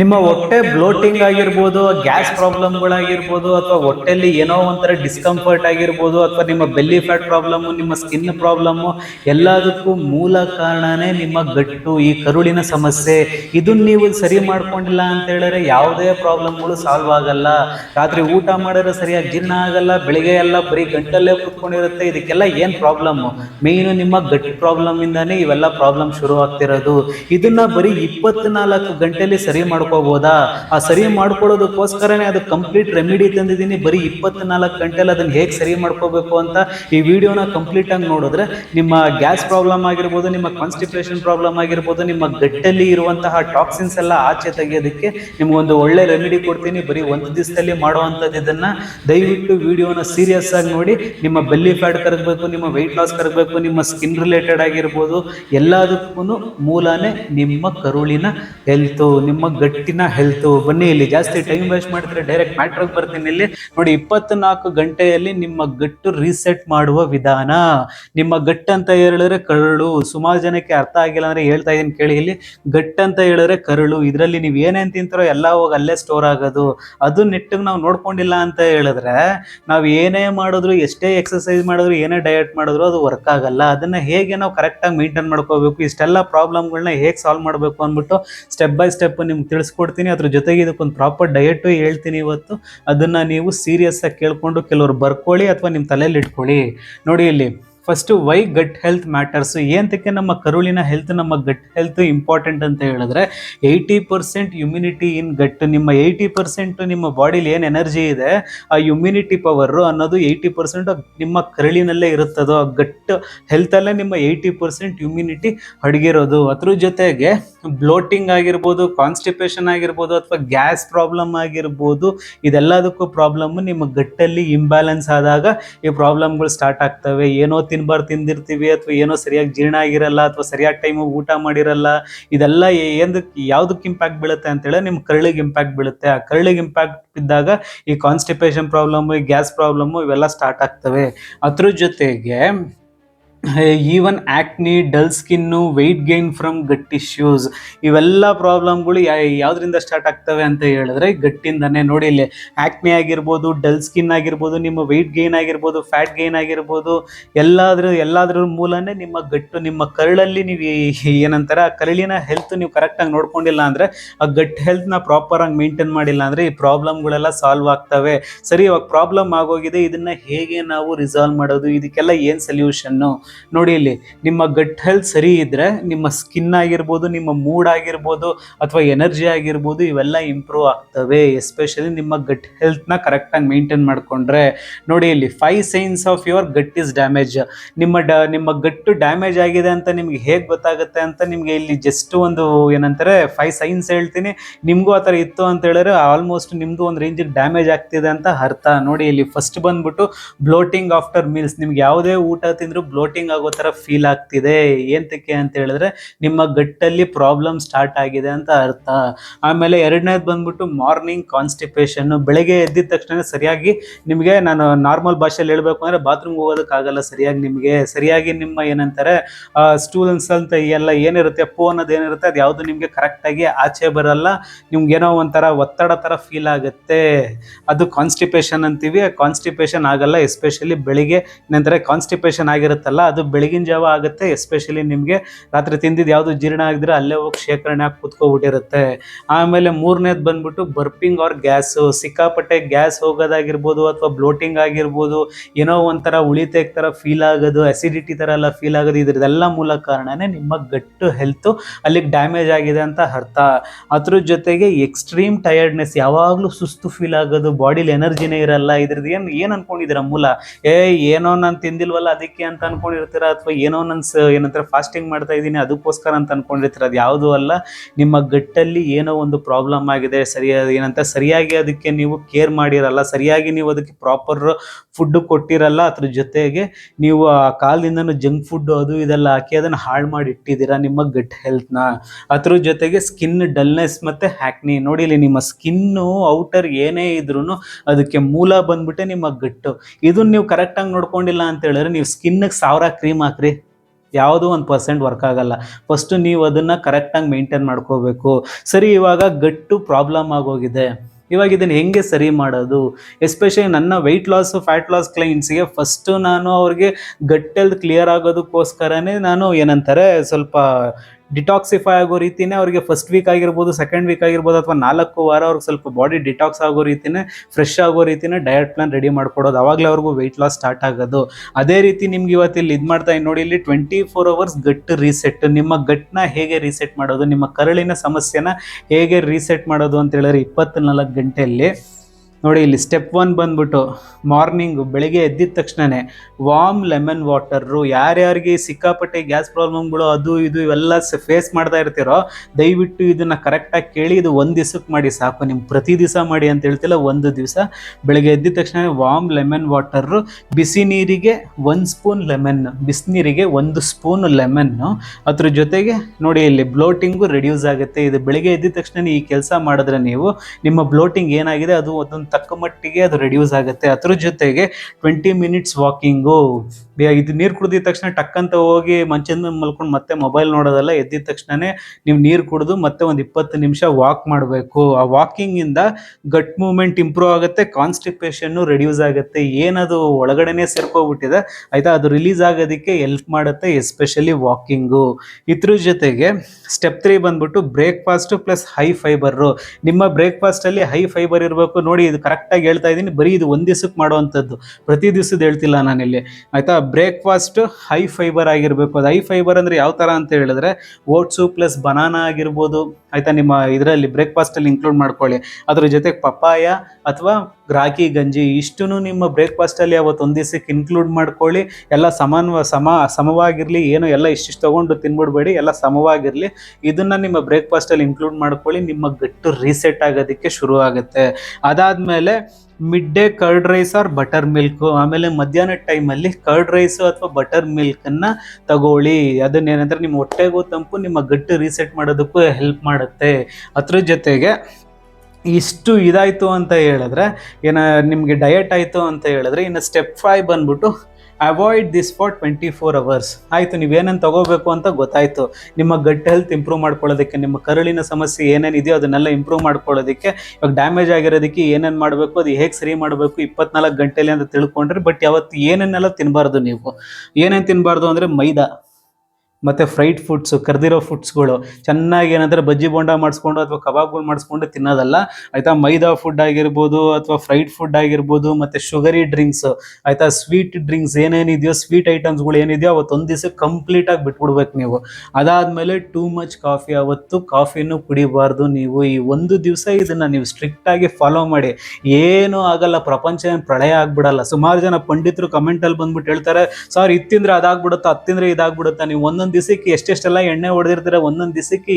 ನಿಮ್ಮ ಹೊಟ್ಟೆ ಬ್ಲೋಟಿಂಗ್ ಆಗಿರ್ಬೋದು ಗ್ಯಾಸ್ ಪ್ರಾಬ್ಲಮ್ಗಳಾಗಿರ್ಬೋದು ಅಥವಾ ಹೊಟ್ಟೆಲಿ ಏನೋ ಒಂಥರ ಡಿಸ್ಕಂಫರ್ಟ್ ಆಗಿರ್ಬೋದು ಅಥವಾ ನಿಮ್ಮ ಬೆಲ್ಲಿ ಫ್ಯಾಟ್ ಪ್ರಾಬ್ಲಮ್ಮು ನಿಮ್ಮ ಸ್ಕಿನ್ ಪ್ರಾಬ್ಲಮ್ಮು ಎಲ್ಲದಕ್ಕೂ ಮೂಲ ಕಾರಣನೇ ನಿಮ್ಮ ಗಟ್ಟು ಈ ಕರುಳಿನ ಸಮಸ್ಯೆ. ಇದನ್ನ ನೀವು ಸರಿ ಮಾಡ್ಕೊಂಡಿಲ್ಲ ಅಂತ ಹೇಳಿದ್ರೆ ಯಾವುದೇ ಪ್ರಾಬ್ಲಮ್ಗಳು ಸಾಲ್ವ್ ಆಗಲ್ಲ. ರಾತ್ರಿ ಊಟ ಮಾಡಿದ್ರೆ ಸರಿಯಾಗಿ ಜೀರ್ಣ ಆಗಲ್ಲ ಬೆಳಿಗ್ಗೆ ಎಲ್ಲ ಬರೀ ಗಂಟಲ್ಲೇ ಕುತ್ಕೊಂಡಿರುತ್ತೆ. ಇದಕ್ಕೆಲ್ಲ ಏನು ಪ್ರಾಬ್ಲಮ್ಮು ಮೇಯ್ನು ನಿಮ್ಮ ಗಟ್ ಪ್ರಾಬ್ಲಮ್ ಇಂದಾನೇ ಇವೆಲ್ಲ ಪ್ರಾಬ್ಲಮ್ ಶುರು ಆಗ್ತಿರೋದು. ಇದನ್ನ ಬರೀ ಇಪ್ಪತ್ನಾಲ್ಕು ಗಂಟೆಯಲ್ಲಿ ಸರಿ ಮಾಡ್ಕೋಬಹುದಾ ಆ ಸರಿ ಮಾಡ್ಕೊಳ್ಳೋದಕ್ಕೋಸ್ಕರನೇ ಅದು ಕಂಪ್ಲೀಟ್ ರೆಮಿಡಿ ತಂದಿದ್ದೀನಿ. ಬರೀ ಇಪ್ಪತ್ನಾಲ್ಕು ಗಂಟೆಲಿ ಅದನ್ನ ಹೇಗೆ ಸರಿ ಮಾಡ್ಕೋಬೇಕು ಅಂತ ಈ ವಿಡಿಯೋನ ಕಂಪ್ಲೀಟ್ ಆಗಿ ನೋಡಿದ್ರೆ ನಿಮ್ಮ ಗ್ಯಾಸ್ ಪ್ರಾಬ್ಲಮ್ ಆಗಿರ್ಬೋದು, ನಿಮ್ಮ ಕಾನ್ಸ್ಟಿಪೇಷನ್ ಪ್ರಾಬ್ಲಮ್ ಆಗಿರ್ಬೋದು, ನಿಮ್ಮ ಗಟ್ಟಲ್ಲಿ ಇರುವಂತಹ ಟಾಕ್ಸಿನ್ಸ್ ಎಲ್ಲ ಆಚೆ ತೆಗೆಯೋದಕ್ಕೆ ನಿಮ್ಗೊಂದು ಒಳ್ಳೆ ರೆಮಿಡಿ ಕೊಡ್ತೀನಿ. ಬರೀ ಒಂದು ದಿವಸದಲ್ಲಿ ಮಾಡುವಂಥದ್ದು ಇದನ್ನ. ದಯವಿಟ್ಟು ವಿಡಿಯೋನ ಸೀರಿಯಸ್ ಆಗಿ ನೋಡಿ. ನಿಮ್ಮ ಬೆಲ್ಲಿ ಫ್ಯಾಟ್ ಕರಗಬೇಕು, ನಿಮ್ಮ ವೆಯ್ಟ್ ಲಾಸ್ ಕರಗಬೇಕು, ನಿಮ್ಮ ಸ್ಕಿನ್ ರಿಲೇಟೆಡ್ ಆಗಿರ್ಬೋದು ಎಲ್ಲದಕ್ಕೂ ಮೂಲನೇ ನಿಮ್ಮ ಕರುಳಿನ ಹೆಲ್ತು ನಿಮ್ಮ ಗಟ್ಟಿನ ಹೆಲ್ತು ಬನ್ನಿ, ಇಲ್ಲಿ ಜಾಸ್ತಿ ಟೈಮ್ ವೇಸ್ಟ್ ಮಾಡಿದ್ರೆ ಡೈರೆಕ್ಟ್ ಮ್ಯಾಟ್ರಿಗೆ ಬರ್ತೀನಿ ಇಲ್ಲಿ. ನೋಡಿ, ಇಪ್ಪತ್ನಾಲ್ಕು ಗಂಟೆಯಲ್ಲಿ ನಿಮ್ಮ ಗಟ್ಟು ರೀಸೆಟ್ ಮಾಡುವ ವಿಧಾನ. ನಿಮ್ಮ ಗಟ್ ಅಂತ ಹೇಳಿದ್ರೆ ಕರುಳು. ಸುಮಾರು ಜನಕ್ಕೆ ಅರ್ಥ ಆಗಿಲ್ಲ ಅಂದ್ರೆ ಹೇಳ್ತಾ ಇದೀನಿ ಕೇಳಿ ಇಲ್ಲಿ. ಗಟ್ ಅಂತ ಹೇಳಿದ್ರೆ ಕರುಳು. ಇದರಲ್ಲಿ ನೀವು ಏನೇನ್ ತಿಂತಾರೋ ಎಲ್ಲ ಹೋಗಿ ಅಲ್ಲೇ ಸ್ಟೋರ್ ಆಗೋದು. ಅದು ನೆಟ್ಟಿಗೆ ನಾವು ನೋಡ್ಕೊಂಡಿಲ್ಲ ಅಂತ ಹೇಳಿದ್ರೆ, ನಾವು ಏನೇ ಮಾಡಿದ್ರು, ಎಷ್ಟೇ ಎಕ್ಸಸೈಸ್ ಮಾಡಿದ್ರು, ಏನೇ ಡಯಟ್ ಮಾಡಿದ್ರು, ಅದು ವರ್ಕ್ ಆಗಲ್ಲ. ಅದನ್ನ ಹೇಗೆ ನಾವು ಕರೆಕ್ಟಾಗಿ ಮೇಂಟೈನ್ ಮಾಡ್ಕೋಬೇಕು, ಇಷ್ಟೆಲ್ಲ ಪ್ರಾಬ್ಲಮ್ಗಳನ್ನ ಹೇಗೆ ಸಾಲ್ವ್ ಮಾಡಬೇಕು ಅಂದ್ಬಿಟ್ಟು ಸ್ಟೆಪ್ ಬೈ ಸ್ಟೆಪ್ ನಿಮ್ಗೆ ತಿಳಿಸ್ಕೊಡ್ತೀನಿ ಅದ್ರ ಜೊತೆಗೆ ಇದಕ್ಕೊಂದು ಪ್ರಾಪರ್ ಡಯಟು ಹೇಳ್ತೀನಿ ಇವತ್ತು. ಅದನ್ನ ನೀವು ಸೀರಿಯಸ್ ಆಗಿ ಕೇಳ್ಕೊಂಡು ಕೆಲವರು ಬರ್ಕೊಳ್ಳಿ ಅಥವಾ ನಿಮ್ಮ ತಲೆಯಲ್ಲಿ ಇಟ್ಕೊಳ್ಳಿ. ನೋಡಿ ಇಲ್ಲಿ. First why gut health matters ಏನಕ್ಕೆ ನಮ್ಮ ಕರುಳಿನ ಹೆಲ್ತ್ ನಮ್ಮ ಗಟ್ ಹೆಲ್ತ್ ಇಂಪಾರ್ಟೆಂಟ್ ಅಂತ ಹೇಳಿದ್ರೆ eighty percent immunity in gut ನಿಮ್ಮ ಏಯ್ಟಿ ಪರ್ಸೆಂಟ್ ನಿಮ್ಮ ಬಾಡಿಲಿ ಏನು ಎನರ್ಜಿ ಇದೆ, ಆ ಇಮ್ಯುನಿಟಿ ಪವರ್ ಅನ್ನೋದು ಏಯ್ಟಿ ಪರ್ಸೆಂಟ್ ನಿಮ್ಮ ಕರುಳಿನಲ್ಲೇ ಇರುತ್ತದೋ, ಆ ಗಟ್ ಹೆಲ್ತಲ್ಲೇ ನಿಮ್ಮ ಏಯ್ಟಿ ಪರ್ಸೆಂಟ್ ಇಮ್ಯುನಿಟಿ ಅಡಗಿರೋದು ಅದ್ರ ಜೊತೆಗೆ ಬ್ಲೋಟಿಂಗ್ ಆಗಿರ್ಬೋದು ಕಾನ್ಸ್ಟಿಪೇಷನ್ ಆಗಿರ್ಬೋದು, ಅಥವಾ ಗ್ಯಾಸ್ ಪ್ರಾಬ್ಲಮ್ ಆಗಿರ್ಬೋದು, ಇದೆಲ್ಲದಕ್ಕೂ ಪ್ರಾಬ್ಲಮ್ ನಿಮ್ಮ ಗಟ್ಟಲ್ಲಿ ಇಂಬ್ಯಾಲೆನ್ಸ್ ಆದಾಗ ಈ ಪ್ರಾಬ್ಲಮ್ಗಳು ಸ್ಟಾರ್ಟ್ ಆಗ್ತವೆ. ಏನೋ ತಿನ್ಬಾರ್ದು ತಿಂದಿರ್ತೀವಿ ಅಥವಾ ಏನೋ ಸರಿಯಾಗಿ ಜೀರ್ಣ ಆಗಿರಲ್ಲ ಅಥವಾ ಸರಿಯಾದ ಟೈಮಿಗೆ ಊಟ ಮಾಡಿರಲ್ಲ, ಇದೆಲ್ಲ ಏನಕ್ಕೆ ಯಾವುದಕ್ಕೆ ಇಂಪ್ಯಾಕ್ಟ್ ಬೀಳುತ್ತೆ ಅಂತೇಳಿ ನಿಮ್ಮ ಕರಳಿಗೆ ಇಂಪ್ಯಾಕ್ಟ್ ಬೀಳುತ್ತೆ. ಆ ಕರಳಿಗೆ ಇಂಪ್ಯಾಕ್ಟ್ ಬಿದ್ದಾಗ ಈ ಕಾನ್ಸ್ಟಿಪೇಷನ್ ಪ್ರಾಬ್ಲಮ್ ಗ್ಯಾಸ್ ಪ್ರಾಬ್ಲಮ್ ಇವೆಲ್ಲ ಸ್ಟಾರ್ಟ್ ಆಗ್ತವೆ. ಅದ್ರ ಜೊತೆಗೆ even acne dull skin weight gain from gut issues ಇವೆಲ್ಲ ಪ್ರಾಬ್ಲಮ್ಗಳು ಯಾವುದರಿಂದ ಸ್ಟಾರ್ಟ್ ಆಗ್ತವೆ ಅಂತ ಹೇಳಿದ್ರೆ ಗಟ್ಟಿಂದನೇ ನೋಡಿ ಇಲ್ಲಿ ಆಕ್ನಿ ಆಗಿರ್ಬೋದು ಡಲ್ ಸ್ಕಿನ್ ಆಗಿರ್ಬೋದು, ನಿಮ್ಮ ವೆಯ್ಟ್ ಗೈನ್ ಆಗಿರ್ಬೋದು ಫ್ಯಾಟ್ ಗೈನ್ ಆಗಿರ್ಬೋದು, ಎಲ್ಲಾದ್ರ ಎಲ್ಲಾದ್ರ ಮೂಲನೇ ನಿಮ್ಮ ಗಟ್ಟು, ನಿಮ್ಮ ಕರಳಲ್ಲಿ ನೀವು ಏನಂತಾರೆ, ಆ ಕರಳಿನ ಹೆಲ್ತ್ ನೀವು ಕರೆಕ್ಟಾಗಿ ನೋಡ್ಕೊಂಡಿಲ್ಲ ಅಂದರೆ, ಆ ಗಟ್ ಹೆಲ್ತ್ನ ಪ್ರಾಪರ್ ಆಗಿ ಮೇಂಟೈನ್ ಮಾಡಿಲ್ಲ ಅಂದರೆ ಈ ಪ್ರಾಬ್ಲಮ್ಗಳೆಲ್ಲ ಸಾಲ್ವ್ ಆಗ್ತವೆ. ಸರಿ, ಇವಾಗ ಪ್ರಾಬ್ಲಮ್ ಆಗೋಗಿದೆ, ಇದನ್ನು ಹೇಗೆ ನಾವು ರಿಸಾಲ್ವ್ ಮಾಡೋದು, ಇದಕ್ಕೆಲ್ಲ ಏನು ಸೊಲ್ಯೂಷನ್ನು ನೋಡಿ ಇಲ್ಲಿ, ನಿಮ್ಮ ಗಟ್ ಹೆಲ್ತ್ ಸರಿ ಇದ್ರೆ, ನಿಮ್ಮ ಸ್ಕಿನ್ ಆಗಿರ್ಬೋದು, ನಿಮ್ಮ ಮೂಡ್ ಆಗಿರ್ಬೋದು, ಅಥವಾ ಎನರ್ಜಿ ಆಗಿರ್ಬೋದು, ಇವೆಲ್ಲ ಇಂಪ್ರೂವ್ ಆಗ್ತವೆ. ಎಸ್ಪೆಷಲಿ ನಿಮ್ಮ ಗಟ್ ಹೆಲ್ತ್ನ ಕರೆಕ್ಟಾಗಿ ಮೇಂಟೈನ್ ಮಾಡಿಕೊಂಡ್ರೆ. ನೋಡಿ ಇಲ್ಲಿ five signs of your gut is damage ನಿಮ್ಮ ನಿಮ್ಮ ಗಟ್ಟು ಡ್ಯಾಮೇಜ್ ಆಗಿದೆ ಅಂತ ನಿಮ್ಗೆ ಹೇಗೆ ಗೊತ್ತಾಗುತ್ತೆ ಅಂತ ನಿಮಗೆ ಇಲ್ಲಿ ಜಸ್ಟ್ ಒಂದು ಏನಂತಾರೆ ಫೈವ್ ಸೈನ್ಸ್ ಹೇಳ್ತೀನಿ. ನಿಮಗೂ ಆ ಥರ ಇತ್ತು ಅಂತ ಹೇಳಿದ್ರೆ ಆಲ್ಮೋಸ್ಟ್ ನಿಮ್ಮದು ಒಂದು ರೇಂಜಿಗೆ ಡ್ಯಾಮೇಜ್ ಆಗ್ತಿದೆ ಅಂತ ಅರ್ಥ. ನೋಡಿ ಇಲ್ಲಿ ಫಸ್ಟ್ ಬಂದ್ಬಿಟ್ಟು ಬ್ಲೋಟಿಂಗ್ ಆಫ್ಟರ್ ಮೀಲ್ಸ್ ನಿಮ್ಗೆ ಯಾವುದೇ ಊಟ ತಿಂದ್ರು ಬ್ಲೋಟಿಂಗ್ ಆಗೋ ತರ ಫೀಲ್ ಆಗ್ತಿದೆ. ಏಂತಕ್ಕೆ ಅಂತ ಹೇಳಿದ್ರೆ ನಿಮ್ಮ ಗಟ್ಟಲ್ಲಿ ಪ್ರಾಬ್ಲಮ್ ಸ್ಟಾರ್ಟ್ ಆಗಿದೆ ಅಂತ ಅರ್ಥ. ಆಮೇಲೆ ಎರಡನೇದು ಬಂದ್ಬಿಟ್ಟು ಮಾರ್ನಿಂಗ್ ಕಾನ್ಸ್ಟಿಪೇಷನ್ ಬೆಳಗ್ಗೆ ಎದ್ದಿದ ತಕ್ಷಣ ಸರಿಯಾಗಿ ನಿಮಗೆ ನಾನು ನಾರ್ಮಲ್ ಭಾಷೆಯಲ್ಲಿ ಹೇಳ್ಬೇಕು ಅಂದ್ರೆ ಬಾತ್ರೂಮ್ಗೆ ಹೋಗೋದಕ್ಕಾಗಲ್ಲ ಸರಿಯಾಗಿ ನಿಮಗೆ. ಸರಿಯಾಗಿ ನಿಮ್ಮ ಏನಂತಾರೆ ಸ್ಟೂಡೆಂಟ್ಸ್ ಅಂತ ಎಲ್ಲ ಏನಿರುತ್ತೆ, ಅಪ್ಪು ಅನ್ನೋದು ಏನಿರುತ್ತೆ, ಅದು ಯಾವುದು ನಿಮಗೆ ಕರೆಕ್ಟಾಗಿ ಆಚೆ ಬರಲ್ಲ. ನಿಮ್ಗೆ ಏನೋ ಒಂಥರ ಒತ್ತಡ ಥರ ಫೀಲ್ ಆಗುತ್ತೆ. ಅದು ಕಾನ್ಸ್ಟಿಪೇಷನ್ ಅಂತೀವಿ. ಕಾನ್ಸ್ಟಿಪೇಷನ್ ಆಗಲ್ಲ ಎಸ್ಪೆಷಲಿ ಬೆಳಿಗ್ಗೆ. ಏನಂತಾರೆ ಕಾನ್ಸ್ಟಿಪೇಷನ್ ಆಗಿರುತ್ತಲ್ಲ ಅದು ಬೆಳಗಿನ ಜಾವ ಆಗುತ್ತೆ ಎಸ್ಪೆಷಲಿ ನಿಮಗೆ ರಾತ್ರಿ ತಿಂದಿದ್ದು ಯಾವುದು ಜೀರ್ಣ ಆಗಿದ್ರೆ ಅಲ್ಲೇ ಹೋಗಿ ಶೇಖರಣೆ ಆಗಿ ಕುತ್ಕೊಬಿಟ್ಟಿರುತ್ತೆ. ಆಮೇಲೆ ಮೂರನೇದು ಬಂದ್ಬಿಟ್ಟು ಬರ್ಪಿಂಗ್ ಆರ್ ಗ್ಯಾಸು, ಸಿಕ್ಕಾಪಟ್ಟೆ ಗ್ಯಾಸ್ ಹೋಗೋದಾಗಿರ್ಬೋದು ಅಥವಾ ಬ್ಲೋಟಿಂಗ್ ಆಗಿರ್ಬೋದು, ಏನೋ ಒಂಥರ ಉಳಿತೆ ಥರ ಫೀಲ್ ಆಗೋದು ಅಸಿಡಿಟಿ ಥರ ಎಲ್ಲ ಫೀಲ್ ಆಗೋದು, ಇದ್ರದ್ದೆಲ್ಲ ಮೂಲ ಕಾರಣನೇ ನಿಮ್ಮ ಗಟ್ಟು ಹೆಲ್ತು ಅಲ್ಲಿಗೆ ಡ್ಯಾಮೇಜ್ ಆಗಿದೆ ಅಂತ ಅರ್ಥ. ಅದ್ರ ಜೊತೆಗೆ ಎಕ್ಸ್ಟ್ರೀಮ್ ಟಯರ್ಡ್ನೆಸ್ ಯಾವಾಗಲೂ ಸುಸ್ತು ಫೀಲ್ ಆಗೋದು ಬಾಡಿಲಿ ಎನರ್ಜಿನೇ ಇರಲ್ಲ, ಇದ್ರದ್ದು ಏನು ಏನು ಅನ್ಕೊಂಡಿದ್ದೀರಾ ಮೂಲ? ಏ ಏನೋ ನಾನು ತಿಂದಿಲ್ವಲ್ಲ ಅದಕ್ಕೆ ಅಂತ ಅನ್ಕೊಂಡಿರ್ತೀರ ಅಥವಾ ಏನೋ ನನ್ನ ಏನಂತಾರೆ ಫಾಸ್ಟಿಂಗ್ ಮಾಡ್ತಾ ಇದ್ದೀನಿ, ಅದಕ್ಕೋಸ್ಕರ ಅಂತ ಅನ್ಕೊಂಡಿರ್ತೀರ? ಅದು ಯಾವುದೂ ಅಲ್ಲ, ನಿಮ್ಮ ಗಟ್ಟಲ್ಲಿ ಏನೋ ಒಂದು ಪ್ರಾಬ್ಲಮ್ ಆಗಿದೆ ಸರಿಯಾದ ಏನಂತ ಸರಿಯಾಗಿ ಅದಕ್ಕೆ ನೀವು ಕೇರ್ ಮಾಡಿರಲ್ಲ, ಸರಿಯಾಗಿ ನೀವು ಅದಕ್ಕೆ ಪ್ರಾಪರ್ ಫುಡ್ ಕೊಟ್ಟಿರಲ್ಲ, ಅದ್ರ ಜೊತೆಗೆ ನೀವು ಆ ಕಾಲದಿಂದನೂ ಜಂಕ್ ಫುಡ್ ಅದು ಇದೆಲ್ಲ ಹಾಕಿ ಅದನ್ನು ಹಾಳು ಮಾಡಿ ಇಟ್ಟಿದ್ದೀರಾ ನಿಮ್ಮ ಗಟ್ ಹೆಲ್ತ್ನ ಅದ್ರ ಜೊತೆಗೆ ಸ್ಕಿನ್ ಡಲ್ನೆಸ್ ಮತ್ತೆ ಹ್ಯಾಕ್ನಿ ನೋಡಿ ಇಲ್ಲಿ ನಿಮ್ಮ ಸ್ಕಿನ್ನು ಔಟರ್ ಏನೇ ಇದ್ರೂ ಅದಕ್ಕೆ ಮೂಲ ಬಂದ್ಬಿಟ್ಟೆ ನಿಮ್ಮ ಗಟ್ಟು ಇದನ್ನ ನೀವು ಕರೆಕ್ಟಾಗಿ ನೋಡ್ಕೊಂಡಿಲ್ಲ ಅಂತ ಹೇಳಿದ್ರೆ ನೀವು ಸ್ಕಿನ್ಗೆ ಸಾವಿರ ಕ್ರೀಮ್ ಹಾಕ್ರಿ. ಯಾವುದು ಒಂದು ಪರ್ಸೆಂಟ್ ವರ್ಕ್ ಆಗಲ್ಲ. ಫಸ್ಟು ನೀವು ಅದನ್ನು ಕರೆಕ್ಟಾಗಿ ಮೇಂಟೈನ್ ಮಾಡ್ಕೋಬೇಕು. ಸರಿ, ಇವಾಗ ಗಟ್ಟು ಪ್ರಾಬ್ಲಮ್ ಆಗೋಗಿದೆ ಇವಾಗ ಇದನ್ನು ಹೆಂಗೆ ಸರಿ ಮಾಡೋದು? ಎಸ್ಪೆಷಲಿ ನನ್ನ ವೆಯ್ಟ್ ಲಾಸ್ ಫ್ಯಾಟ್ ಲಾಸ್ ಕ್ಲೈಂಟ್ಸ್ಗೆ ಫಸ್ಟು ನಾನು ಅವ್ರಿಗೆ ಗಟ್ಟಲ್ಲಿ ಕ್ಲಿಯರ್ ಆಗೋದಕ್ಕೋಸ್ಕರನೇ ನಾನು ಏನಂತಾರೆ, ಸ್ವಲ್ಪ ಡಿಟಾಕ್ಸಿಫೈ ಆಗೋ ರೀತಿನೇ ಅವರಿಗೆ ಫಸ್ಟ್ ವೀಕ್ ಆಗಿರ್ಬೋದು ಸೆಕೆಂಡ್ ವೀಕ್ ಆಗಿರ್ಬೋದು ಅಥವಾ ನಾಲ್ಕು ವಾರ ಅವ್ರಿಗೆ ಸ್ವಲ್ಪ ಬಾಡಿ ಡಿಟಾಕ್ಸ್ ಆಗೋ ರೀತಿನೇ ಫ್ರೆಶ್ ಆಗೋ ರೀತಿನೇ ಡಯಟ್ ಪ್ಲಾನ್ ರೆಡಿ ಮಾಡ್ಕೊಡೋದು. ಅವಾಗಲೇ ಅವ್ರಿಗೂ ವೆಯ್ಟ್ ಲಾಸ್ ಸ್ಟಾರ್ಟ್ ಆಗೋದು. ಅದೇ ರೀತಿ ನಿಮ್ಗೆ ಇವತ್ತು ಇಲ್ಲಿ ಇದು ಮಾಡ್ತಾ ನೋಡಿ, ಇಲ್ಲಿ twenty four hours gut reset ನಿಮ್ಮ ಗಟ್ನ ಹೇಗೆ ರೀಸೆಟ್ ಮಾಡೋದು, ನಿಮ್ಮ ಕರಳಿನ ಸಮಸ್ಯೆನ ಹೇಗೆ ರೀಸೆಟ್ ಮಾಡೋದು ಅಂತ ಹೇಳಿದ್ರೆ ಇಪ್ಪತ್ನಾಲ್ಕು ಗಂಟೆಯಲ್ಲಿ ನೋಡಿ, ಇಲ್ಲಿ ಸ್ಟೆಪ್ ಒನ್ ಬಂದ್ಬಿಟ್ಟು ಮಾರ್ನಿಂಗು ಬೆಳಿಗ್ಗೆ ಎದ್ದಿದ ತಕ್ಷಣನೇ ವಾಮ್ ಲೆಮನ್ ವಾಟರು ಯಾರ್ಯಾರಿಗೆ ಸಿಕ್ಕಾಪಟ್ಟೆ ಗ್ಯಾಸ್ ಪ್ರಾಬ್ಲಮ್ಗಳು ಅದು ಇದು ಇವೆಲ್ಲ ಫೇಸ್ ಮಾಡ್ತಾ ಇರ್ತೀರೋ, ದಯವಿಟ್ಟು ಇದನ್ನು ಕರೆಕ್ಟಾಗಿ ಕೇಳಿ, ಇದು ಒಂದು ದಿವ್ಸಕ್ಕೆ ಮಾಡಿ ಸಾಕು. ನಿಮ್ಮ ಪ್ರತಿ ದಿವಸ ಮಾಡಿ ಅಂತ ಹೇಳ್ತಿಲ್ಲ, ಒಂದು ದಿವಸ. ಬೆಳಗ್ಗೆ ಎದ್ದಿದ ತಕ್ಷಣ ವಾಮ್ ಲೆಮನ್ ವಾಟರು ಬಿಸಿ ನೀರಿಗೆ ಒಂದು ಸ್ಪೂನ್ ಲೆಮನ್ ಬಿಸಿನೀರಿಗೆ ಒಂದು ಸ್ಪೂನ್ ಲೆಮನ್ನು ಅದ್ರ ಜೊತೆಗೆ ನೋಡಿ, ಇಲ್ಲಿ ಬ್ಲೋಟಿಂಗು ರೆಡ್ಯೂಸ್ ಆಗುತ್ತೆ. ಇದು ಬೆಳಿಗ್ಗೆ ಎದ್ದಿದ ತಕ್ಷಣ ಈ ಕೆಲಸ ಮಾಡಿದ್ರೆ ನೀವು, ನಿಮ್ಮ ಬ್ಲೋಟಿಂಗ್ ಏನಾಗಿದೆ, ಅದು ಒಂದೊಂದು ತಕ್ಕ ಮಟ್ಟಿಗೆ ಅದು ರೆಡ್ಯೂಸ್ ಆಗುತ್ತೆ. ಅದ್ರ ಜೊತೆಗೆ ಟ್ವೆಂಟಿ ಮಿನಿಟ್ಸ್ ವಾಕಿಂಗು ಇದು ನೀರು ಕುಡಿದಿದ ತಕ್ಷಣ ಟಕ್ ಅಂತ ಹೋಗಿ ಮಂಚದ ಮೇಲೆ ಮಲ್ಕೊಂಡು ಮತ್ತೆ ಮೊಬೈಲ್ ನೋಡೋದಲ್ಲ, ಎದ್ದಿದ ತಕ್ಷಣನೇ ನೀವು ನೀರು ಕುಡಿದು ಮತ್ತೆ ಒಂದು ಇಪ್ಪತ್ತು ನಿಮಿಷ ವಾಕ್ ಮಾಡಬೇಕು. ಆ ವಾಕಿಂಗಿಂದ ಗಟ್ ಮೂವ್ಮೆಂಟ್ ಇಂಪ್ರೂವ್ ಆಗುತ್ತೆ ಕಾನ್ಸ್ಟಿಪೇಷನ್ನು ರೆಡ್ಯೂಸ್ ಆಗುತ್ತೆ. ಏನದು ಒಳಗಡೆನೆ ಸೇರ್ಕೋಬಿಟ್ಟಿದೆ, ಆಯ್ತಾ? ಅದು ರಿಲೀಸ್ ಆಗೋದಕ್ಕೆ ಹೆಲ್ಪ್ ಮಾಡುತ್ತೆ ಎಸ್ಪೆಷಲಿ ವಾಕಿಂಗು ಇದ್ರ ಜೊತೆಗೆ ಸ್ಟೆಪ್ ತ್ರೀ ಬಂದ್ಬಿಟ್ಟು ಬ್ರೇಕ್ಫಾಸ್ಟು ಪ್ಲಸ್ ಹೈ ಫೈಬರು ನಿಮ್ಮ ಬ್ರೇಕ್ಫಾಸ್ಟಲ್ಲಿ ಹೈ ಫೈಬರ್ ಇರಬೇಕು. ನೋಡಿ ಇದು ಕರೆಕ್ಟಾಗಿ ಹೇಳ್ತಾ ಇದ್ದೀನಿ. ಬರೀ ಇದು ಒಂದು ದಿವ್ಸಕ್ಕೆ ಮಾಡುವಂಥದ್ದು. ಪ್ರತಿ ದಿವಸದ ಹೇಳ್ತಿಲ್ಲ ನಾನಿಲ್ಲಿ. ಆಯಿತಾ? ಬ್ರೇಕ್ಫಾಸ್ಟ್ ಹೈ ಫೈಬರ್ ಆಗಿರಬೇಕು. ಅದು ಹೈ ಫೈಬರ್ ಅಂದರೆ ಯಾವ ಥರ ಅಂತ ಹೇಳಿದ್ರೆ ಓಟ್ಸು ಪ್ಲಸ್ ಬನಾನಾ ಆಗಿರ್ಬೋದು ಆಯಿತಾ, ನಿಮ್ಮ ಇದರಲ್ಲಿ ಬ್ರೇಕ್ಫಾಸ್ಟಲ್ಲಿ ಇನ್ಕ್ಲೂಡ್ ಮಾಡ್ಕೊಳ್ಳಿ. ಅದ್ರ ಜೊತೆಗೆ ಪಪ್ಪಾಯ ಅಥವಾ ಗ್ರಾಕಿ ಗಂಜಿ ಇಷ್ಟು ನಿಮ್ಮ ಬ್ರೇಕ್ಫಾಸ್ಟಲ್ಲಿ ಅವತ್ತು ಒಂದು ಇನ್ಕ್ಲೂಡ್ ಮಾಡ್ಕೊಳ್ಳಿ. ಎಲ್ಲ ಸಮಾನ ಸಮ, ಸಮವಾಗಿರಲಿ, ಏನು ಎಲ್ಲ ಇಷ್ಟಿಷ್ಟು ತೊಗೊಂಡು ತಿನ್ಬಿಡ್ಬೇಡಿ, ಎಲ್ಲ ಸಮವಾಗಿರಲಿ. ಇದನ್ನು ನಿಮ್ಮ ಬ್ರೇಕ್ಫಾಸ್ಟಲ್ಲಿ ಇನ್ಕ್ಲೂಡ್ ಮಾಡ್ಕೊಳ್ಳಿ, ನಿಮ್ಮ ಗಟ್ಟು ರೀಸೆಟ್ ಆಗೋದಕ್ಕೆ ಶುರು ಆಗುತ್ತೆ ಅದಾದಮೇಲೆ midday curd rice or buttermilk ಆಮೇಲೆ ಮಧ್ಯಾಹ್ನ ಟೈಮಲ್ಲಿ ಕರ್ಡ್ ರೈಸು ಅಥವಾ ಬಟರ್ ಮಿಲ್ಕನ್ನು ತಗೊಳ್ಳಿ. ಅದನ್ನೇನಂದ್ರೆ ನಿಮ್ಮ ಹೊಟ್ಟೆಗೂ ತಂಪು, ನಿಮ್ಮ ಗಟ್ಟು ರೀಸೆಟ್ ಮಾಡೋದಕ್ಕೂ ಹೆಲ್ಪ್ ಮಾಡುತ್ತೆ. ಅದ್ರ ಜೊತೆಗೆ ಇಷ್ಟು ಇದಾಯಿತು ಅಂತ ಹೇಳಿದ್ರೆ, ಏನ, ನಿಮಗೆ ಡಯಟ್ ಆಯಿತು ಅಂತ ಹೇಳಿದ್ರೆ, ಇನ್ನು ಸ್ಟೆಪ್ ಫೈವ್ ಬಂದ್ಬಿಟ್ಟು avoid this for twenty four hours ಆಯಿತು, ನೀವೇನೇನು ತಗೋಬೇಕು ಅಂತ ಗೊತ್ತಾಯಿತು. ನಿಮ್ಮ ಗಟ್ ಹೆಲ್ತ್ ಇಂಪ್ರೂವ್ ಮಾಡ್ಕೊಳ್ಳೋದಕ್ಕೆ, ನಿಮ್ಮ ಕರುಳಿನ ಸಮಸ್ಯೆ ಏನೇನಿದೆಯೋ ಅದನ್ನೆಲ್ಲ ಇಂಪ್ರೂವ್ ಮಾಡ್ಕೊಳ್ಳೋದಕ್ಕೆ, ಇವಾಗ ಡ್ಯಾಮೇಜ್ ಆಗಿರೋದಕ್ಕೆ ಏನೇನು ಮಾಡಬೇಕು, ಅದು ಹೇಗೆ ಸರಿ ಮಾಡಬೇಕು ಇಪ್ಪತ್ನಾಲ್ಕು ಗಂಟೆಲಿ ಅಂತ ತಿಳ್ಕೊಂಡ್ರೆ ಬಟ್ ಯಾವತ್ತು ಏನೇನೆಲ್ಲ ತಿನ್ನಬಾರ್ದು ನೀವು? ಏನೇನು ತಿನ್ನಬಾರ್ದು ಅಂದರೆ ಮೈದಾ. ಮತ್ತು ಫ್ರೈಡ್ ಫುಡ್ಸು ಕರೆದಿರೋ ಫುಡ್ಸ್ಗಳು ಚೆನ್ನಾಗಿ ಏನಂದ್ರೆ ಬಜ್ಜಿ ಬೋಂಡ ಮಾಡಿಸ್ಕೊಂಡು ಅಥವಾ ಕಬಾಬ್ಗಳು ಮಾಡಿಸ್ಕೊಂಡು ತಿನ್ನೋದಲ್ಲ, ಆಯಿತಾ? ಮೈದಾ ಫುಡ್ ಆಗಿರ್ಬೋದು ಅಥವಾ ಫ್ರೈಡ್ ಫುಡ್ ಆಗಿರ್ಬೋದು ಮತ್ತು ಶುಗರಿ ಡ್ರಿಂಕ್ಸ್ ಆಯಿತಾ? ಸ್ವೀಟ್ ಡ್ರಿಂಕ್ಸ್ ಏನೇನಿದೆಯೋ ಸ್ವೀಟ್ ಐಟಮ್ಸ್ಗಳು ಏನಿದೆಯೋ ಅವತ್ತು ಒಂದು ದಿವಸ ಕಂಪ್ಲೀಟಾಗಿ ಬಿಟ್ಬಿಡ್ಬೇಕು ನೀವು. ಅದಾದಮೇಲೆ ಟೂ ಮಚ್ ಕಾಫಿ ಅವತ್ತು ಕಾಫಿನೂ ಕುಡಿಬಾರ್ದು ನೀವು. ಈ ಒಂದು ದಿವಸ ಇದನ್ನು ನೀವು ಸ್ಟ್ರಿಕ್ಟಾಗಿ ಫಾಲೋ ಮಾಡಿ. ಏನೂ ಆಗಲ್ಲ, ಪ್ರಪಂಚ ಏನು ಪ್ರಳಯ ಆಗ್ಬಿಡಲ್ಲ. ಸುಮಾರು ಜನ ಪಂಡಿತರು ಕಮೆಂಟಲ್ಲಿ ಬಂದ್ಬಿಟ್ಟು ಹೇಳ್ತಾರೆ, ಸರ್ ಇತ್ತಿಂದ್ರೆ ಅದಾಗ್ಬಿಡುತ್ತಾ? ಹತ್ತಿಂದ್ರೆ ತಿಂದ್ರೆ ಇದಾಗ್ಬಿಡುತ್ತಾ? ನೀವು ಒಂದೊಂದು ದಿವಸಕ್ಕೆ ಎಷ್ಟೆಷ್ಟೆಲ್ಲ ಎಣ್ಣೆ ಹೊಡೆದಿರ್ತೀರ, ಒಂದೊಂದು ದಿವಸಕ್ಕೆ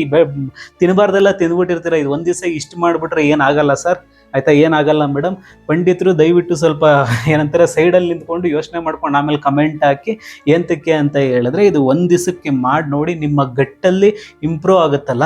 ತಿನ್ನಬಾರ್ದೆಲ್ಲ ತಿಂದ್ಬಿಟ್ಟಿರ್ತೀರ, ಇದು ಒಂದು ದಿವಸ ಇಷ್ಟು ಮಾಡಿಬಿಟ್ರೆ ಏನಾಗಲ್ಲ ಸರ್? ಆಯ್ತಾ ಏನಾಗಲ್ಲ ಮೇಡಮ್ ಪಂಡಿತರು ದಯವಿಟ್ಟು ಸ್ವಲ್ಪ ಏನಂತಾರೆ ಸೈಡಲ್ಲಿ ನಿಂತ್ಕೊಂಡು ಯೋಚನೆ ಮಾಡ್ಕೊಂಡು ಆಮೇಲೆ ಕಮೆಂಟ್ ಹಾಕಿ ಎಂತಕ್ಕೆ ಅಂತ ಹೇಳಿದ್ರೆ ಇದು ಒಂದು ದಿವಸಕ್ಕೆ ಮಾಡಿ ನೋಡಿ ನಿಮ್ಮ ಗಟ್ಟಲ್ಲಿ ಇಂಪ್ರೂವ್ ಆಗುತ್ತಲ್ಲ?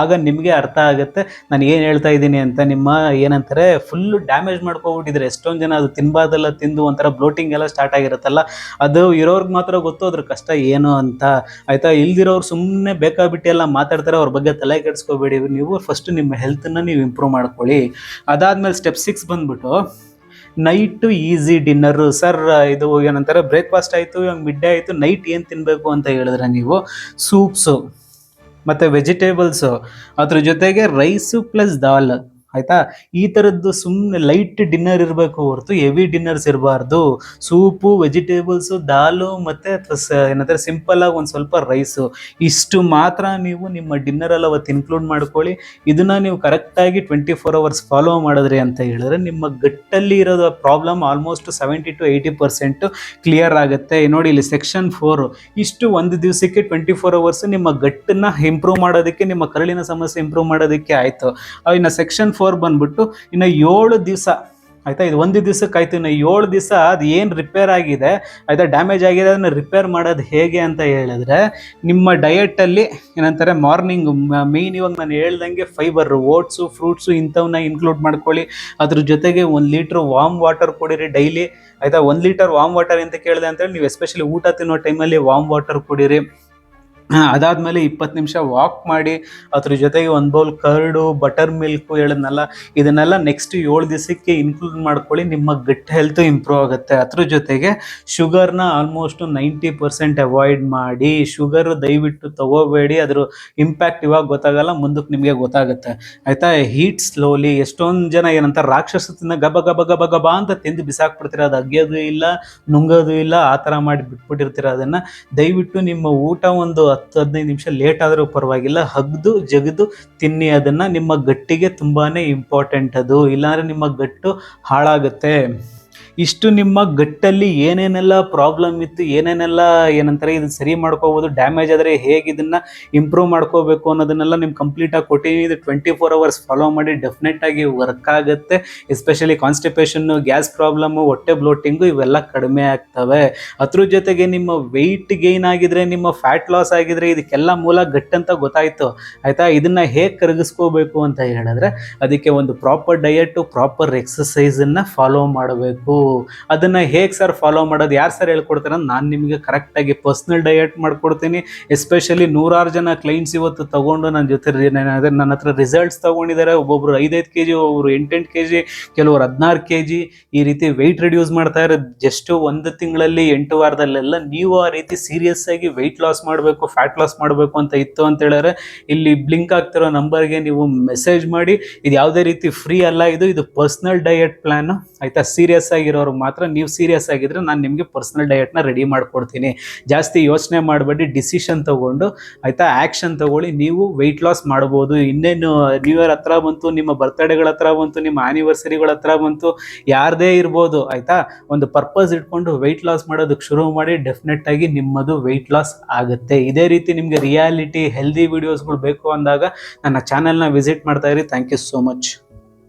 ಆಗ ನಿಮಗೆ ಅರ್ಥ ಆಗುತ್ತೆ. ನಾನು ಏನು ಹೇಳ್ತಾ ಇದ್ದೀನಿ ಅಂತ ನಿಮ್ಮ ಏನಂತಾರೆ ಫುಲ್ಲು ಡ್ಯಾಮೇಜ್ ಮಾಡ್ಕೊಬಿಟ್ಟಿದ್ರೆ, ಎಷ್ಟೊಂದು ಜನ ಅದು ತಿನ್ಬಾರ್ದೆಲ್ಲ, ತಿಂದು ಒಂಥರ ಬ್ಲೋಟಿಂಗ್ ಎಲ್ಲ ಸ್ಟಾರ್ಟ್ ಆಗಿರುತ್ತಲ್ಲ, ಅದು ಇರೋರ್ಗೆ ಮಾತ್ರ ಗೊತ್ತು ಅದ್ರ ಕಷ್ಟ ಏನು ಅಂತ. ಆಯಿತಾ? ಇಲ್ದಿರೋರು ಸುಮ್ಮನೆ ಬೇಕಾಬಿಟ್ಟು ಎಲ್ಲ ಮಾತಾಡ್ತಾರೆ, ಅವ್ರ ಬಗ್ಗೆ ತಲೆ ಕೆಡಿಸ್ಕೋಬೇಡಿ. ನೀವು ಫಸ್ಟ್ ನಿಮ್ಮ ಹೆಲ್ತನ್ನು ನೀವು ಇಂಪ್ರೂವ್ ಮಾಡ್ಕೊಳ್ಳಿ. ಅದಾದಮೇಲೆ ಸ್ಟೆಪ್ ಸಿಕ್ಸ್ ಬಂದ್ಬಿಟ್ಟು ನೈಟು ಈಸಿ ಡಿನ್ನರು ಸರ್ ಇದು ಏನಂತಾರೆ ಬ್ರೇಕ್ಫಾಸ್ಟ್ ಆಯಿತು, ಇವಾಗ ಮಿಡ್ ಡೇ ಆಯಿತು ನೈಟ್ ಏನು ತಿನ್ನಬೇಕು ಅಂತ ಹೇಳಿದ್ರೆ ನೀವು? ಸೂಪ್ಸು ಮತ್ತು ವೆಜಿಟೇಬಲ್ಸು ಅದ್ರ ಜೊತೆಗೆ ರೈಸು ಪ್ಲಸ್ ದಾಲ್ ಆಯಿತಾ? ಈ ಥರದ್ದು ಸುಮ್ಮನೆ ಲೈಟ್ ಡಿನ್ನರ್ ಇರಬೇಕು ಹೊರತು ಹೆವಿ ಡಿನ್ನರ್ಸ್ ಇರಬಾರ್ದು. ಸೂಪು ವೆಜಿಟೇಬಲ್ಸು ದಾಲು ಮತ್ತು ಅಥವಾ ಏನಂತಾರೆ ಸಿಂಪಲ್ಲಾಗಿ ಒಂದು ಸ್ವಲ್ಪ ರೈಸು ಇಷ್ಟು ಮಾತ್ರ ನೀವು ನಿಮ್ಮ ಡಿನ್ನರಲ್ಲಿ ಅವತ್ತು ಇನ್ಕ್ಲೂಡ್ ಮಾಡ್ಕೊಳ್ಳಿ. ಇದನ್ನು ನೀವು ಕರೆಕ್ಟಾಗಿ ಟ್ವೆಂಟಿ ಫೋರ್ ಅವರ್ಸ್ ಫಾಲೋ ಮಾಡಿದ್ರಿ ಅಂತ ಹೇಳಿದ್ರೆ ನಿಮ್ಮ ಗಟ್ಟಲ್ಲಿ ಇರೋದು problem almost seventy to eighty percent clear ಆಗುತ್ತೆ. ನೋಡಿ ಇಲ್ಲಿ ಸೆಕ್ಷನ್ ಫೋರು ಇಷ್ಟು ಒಂದು ದಿವಸಕ್ಕೆ ಟ್ವೆಂಟಿ ಫೋರ್ ಅವರ್ಸ್ ನಿಮ್ಮ ಗಟ್ಟನ್ನು ಇಂಪ್ರೂವ್ ಮಾಡೋದಕ್ಕೆ, ನಿಮ್ಮ ಕರಳಿನ ಸಮಸ್ಯೆ ಇಂಪ್ರೂವ್ ಮಾಡೋದಕ್ಕೆ ಆಯಿತು. ಇನ್ನು ಸೆಕ್ಷನ್ ಬಂದ್ಬಿಟ್ಟು ಇನ್ನು ಏಳು ದಿವಸ, ಆಯ್ತಾ? ಇದು ಒಂದು ದಿವಸಕ್ಕೆ ಆಯ್ತು, ಇನ್ನು ಏಳು ದಿವಸ ಅದು ಏನು ರಿಪೇರ್ ಆಗಿದೆ, ಆಯ್ತಾ? ಡ್ಯಾಮೇಜ್ ಆಗಿದೆ, ಅದನ್ನು ರಿಪೇರ್ ಮಾಡೋದು ಹೇಗೆ ಅಂತ ಹೇಳಿದ್ರೆ, ನಿಮ್ಮ ಡಯೆಟಲ್ಲಿ ಏನಂತಾರೆ ಮಾರ್ನಿಂಗ್ ಮೇಯ್ನ್ ಇವಾಗ ನಾನು ಹೇಳ್ದಂಗೆ ಫೈಬರ್ ಓಟ್ಸು ಫ್ರೂಟ್ಸು ಇಂಥವನ್ನ ಇನ್ಕ್ಲೂಡ್ ಮಾಡ್ಕೊಳ್ಳಿ. ಅದ್ರ ಜೊತೆಗೆ ಒಂದು ಲೀಟ್ರ್ ವಾಮ್ ವಾಟರ್ ಕುಡಿರಿ ಡೈಲಿ ಆಯ್ತಾ? ಒಂದು ಲೀಟರ್ ವಾಮ್ ವಾಟರ್ ಅಂತ ಕೇಳಿದೆ ಅಂತೇಳಿ, ನೀವು ಎಸ್ಪೆಷಲಿ ಊಟ ತಿನ್ನೋ ಟೈಮಲ್ಲಿ ವಾಮ್ ವಾಟರ್ ಕುಡೀರಿ. ಅದಾದಮೇಲೆ ಇಪ್ಪತ್ತು ನಿಮಿಷ ವಾಕ್ ಮಾಡಿ, ಅದ್ರ ಜೊತೆಗೆ ಒಂದು ಬೌಲ್ ಕರ್ಡು ಬಟರ್ ಮಿಲ್ಕು ಹೇಳಿದ್ನಲ್ಲ, ಇದನ್ನೆಲ್ಲ ನೆಕ್ಸ್ಟ್ ಏಳು ದಿವಸಕ್ಕೆ ಇನ್ಕ್ಲೂಡ್ ಮಾಡ್ಕೊಳ್ಳಿ, ನಿಮ್ಮ ಗಟ್ ಹೆಲ್ತ್ ಇಂಪ್ರೂವ್ ಆಗುತ್ತೆ. ಅದ್ರ ಜೊತೆಗೆ ಶುಗರ್ನ ಆಲ್ಮೋಸ್ಟ್ ನೈಂಟಿ ಪರ್ಸೆಂಟ್ ಅವಾಯ್ಡ್ ಮಾಡಿ ಶುಗರ್ ದಯವಿಟ್ಟು ತಗೋಬೇಡಿ, ಅದ್ರ ಇಂಪ್ಯಾಕ್ಟ್ ಇವಾಗ ಗೊತ್ತಾಗಲ್ಲ ಮುಂದಕ್ಕೆ ನಿಮಗೆ ಗೊತ್ತಾಗುತ್ತೆ. ಆಯ್ತಾ? ಹೀಟ್ ಸ್ಲೋಲಿ ಎಷ್ಟೊಂದು ಜನ ಏನಂತ ರಾಕ್ಷಸ ತಿನ್ನ ಗಬ ಗಬ ಗಬ ಗಬ ಅಂತ ತಿಂದು ಬಿಸಾಕ್ಬಿಡ್ತೀರ ಅದು ಅಗ್ಯೋದು ಇಲ್ಲ, ನುಂಗೋದು ಇಲ್ಲ, ಆ ಥರ ಮಾಡಿ ಬಿಟ್ಬಿಟ್ಟಿರ್ತೀರ ಅದನ್ನು ದಯವಿಟ್ಟು ನಿಮ್ಮ ಊಟ ಒಂದು ಹತ್ತು ಹದಿನೈದು ನಿಮಿಷ ಲೇಟ್ ಆದರೂ ಪರವಾಗಿಲ್ಲ, ಹಗ್ದು ಜಗದು ತಿನ್ನಿ, ಅದನ್ನು ನಿಮ್ಮ ಗಟ್ಟಿಗೆ ತುಂಬಾ ಇಂಪಾರ್ಟೆಂಟ್ ಅದು. ಇಲ್ಲಾಂದರೆ ನಿಮ್ಮ ಗಟ್ಟು ಹಾಳಾಗುತ್ತೆ. ಇಷ್ಟು ನಿಮ್ಮ ಗಟ್ಟಲ್ಲಿ ಏನೇನೆಲ್ಲ ಪ್ರಾಬ್ಲಮ್ ಇತ್ತು, ಏನೇನೆಲ್ಲ ಏನಂತಾರೆ, ಇದನ್ನ ಸರಿ ಮಾಡ್ಕೋಬೋದು ಡ್ಯಾಮೇಜ್ ಆದರೆ ಹೇಗೆ ಇದನ್ನು ಇಂಪ್ರೂವ್ ಮಾಡ್ಕೋಬೇಕು ಅನ್ನೋದನ್ನೆಲ್ಲ ನಿಮ್ಗೆ ಕಂಪ್ಲೀಟಾಗಿ ಕೊಟ್ಟಿದ್ದೀನಿ ಇದು ಟ್ವೆಂಟಿ ಫೋರ್ ಅವರ್ಸ್ ಫಾಲೋ ಮಾಡಿ ಡೆಫಿನೆಟ್ ಆಗಿ ವರ್ಕ್ ಆಗುತ್ತೆ. ಎಸ್ಪೆಷಲಿ ಕಾನ್ಸ್ಟಿಪೇಷನ್ನು ಗ್ಯಾಸ್ ಪ್ರಾಬ್ಲಮ್ಮು ಹೊಟ್ಟೆ ಬ್ಲೋಟಿಂಗು ಇವೆಲ್ಲ ಕಡಿಮೆ ಆಗ್ತವೆ. ಅದ್ರ ಜೊತೆಗೆ ನಿಮ್ಮ ವೆಯ್ಟ್ ಗೇನ್ ಆಗಿದ್ರೆ, ನಿಮ್ಮ ಫ್ಯಾಟ್ ಲಾಸ್ ಆಗಿದ್ರೆ ಇದಕ್ಕೆಲ್ಲ ಮೂಲ ಗಟ್ಟಂತ ಗೊತ್ತಾಯ್ತು. ಆಯ್ತಾ? ಇದನ್ನ ಹೇಗೆ ಕರಗಿಸ್ಕೋಬೇಕು ಅಂತ ಹೇಳಿದ್ರೆ, ಅದಕ್ಕೆ ಒಂದು ಪ್ರಾಪರ್ ಡಯಟು ಪ್ರಾಪರ್ ಎಕ್ಸಸೈಸನ್ನು ಫಾಲೋ ಮಾಡಬೇಕು. ಅದನ್ನ ಹೇಗೆ ಸರ್ ಫಾಲೋ ಮಾಡೋದು, ಯಾರು ಸರ್ ಹೇಳ್ಕೊಡ್ತಾರೆ ನಾನು ನಿಮಗೆ ಕರೆಕ್ಟಾಗಿ ಪರ್ಸ್ನಲ್ ಡಯಟ್ ಮಾಡ್ಕೊಡ್ತೀನಿ. ಎಸ್ಪೆಷಲಿ ನೂರಾರು ಜನ ಕ್ಲೈಂಟ್ಸ್ ಇವತ್ತು ತಗೊಂಡು ನನ್ನ ಜೊತೆ ನನ್ನ ಹತ್ರ ರಿಸಲ್ಟ್ಸ್ ತೊಗೊಂಡಿದ್ದಾರೆ. ಒಬ್ಬೊಬ್ರು ಐದೈದು ಕೆ ಜಿ ಒಬ್ಬರು ಎಂಟೆಂಟು ಕೆ ಜಿ ಕೆಲವರು ಹದಿನಾರು ಕೆ ಜಿ ಈ ರೀತಿ ವೆಯ್ಟ್ ರಿಡ್ಯೂಸ್ ಮಾಡ್ತಾ ಇರೋದು. ಜಸ್ಟ್ ಒಂದು ತಿಂಗಳಲ್ಲಿ ಎಂಟು ವಾರದಲ್ಲೆಲ್ಲ ನೀವು ಆ ರೀತಿ ಸೀರಿಯಸ್ ಆಗಿ ವೆಯ್ಟ್ ಲಾಸ್ ಮಾಡಬೇಕು ಫ್ಯಾಟ್ ಲಾಸ್ ಮಾಡಬೇಕು ಅಂತ ಇತ್ತು ಅಂತ ಹೇಳಿದ್ರೆ ಇಲ್ಲಿ ಬ್ಲಿಂಕ್ ಆಗ್ತಿರೋ ನಂಬರ್ಗೆ ನೀವು ಮೆಸೇಜ್ ಮಾಡಿ. ಇದು ಯಾವುದೇ ರೀತಿ ಫ್ರೀ ಅಲ್ಲ, ಇದು ಇದು ಪರ್ಸ್ನಲ್ ಡಯಟ್ ಪ್ಲಾನ್ ಆಯ್ತಾ? ಸೀರಿಯಸ್ ಆಗಿರೋರು ಮಾತ್ರ ನೀವು ಸೀರಿಯಸ್ ಆಗಿದ್ರೆ ನಾನು ನಿಮಗೆ ಪರ್ಸನಲ್ ಡಯಟ್ನ ರೆಡಿ ಮಾಡ್ಕೊಡ್ತೀನಿ. ಜಾಸ್ತಿ ಯೋಚನೆ ಮಾಡಬೇಡಿ ಡಿಸಿಷನ್ ತಗೊಂಡು, ಆಯ್ತಾ? ಆ್ಯಕ್ಷನ್ ತಗೊಳ್ಳಿ, ನೀವು ವೆಯ್ಟ್ ಲಾಸ್ ಮಾಡ್ಬೋದು. ಇನ್ನೇನು ನ್ಯೂ ಇಯರ್ ಹತ್ರ ಬಂತು, ನಿಮ್ಮ ಬರ್ತ್ಡೇಗಳ ಹತ್ರ ಬಂತು, ನಿಮ್ಮ ಆ್ಯನಿವರ್ಸರಿಗಳ ಹತ್ರ ಬಂತು, ಯಾರದೇ ಇರ್ಬೋದು, ಆಯ್ತಾ? ಒಂದು ಪರ್ಪಸ್ ಇಟ್ಕೊಂಡು ವೆಯ್ಟ್ ಲಾಸ್ ಮಾಡೋದಕ್ಕೆ ಶುರು ಮಾಡಿ ಡೆಫಿನೆಟ್ ಆಗಿ ನಿಮ್ಮದು ವೆಯ್ಟ್ ಲಾಸ್ ಆಗುತ್ತೆ. ಇದೇ ರೀತಿ ನಿಮಗೆ ರಿಯಾಲಿಟಿ ಹೆಲ್ದಿ ವಿಡಿಯೋಸ್ಗಳು ಬೇಕು ಅಂದಾಗ ನನ್ನ ಚಾನೆಲ್ನ ವಿಸಿಟ್ ಮಾಡ್ತಾ ಇರಿ. Thank you so much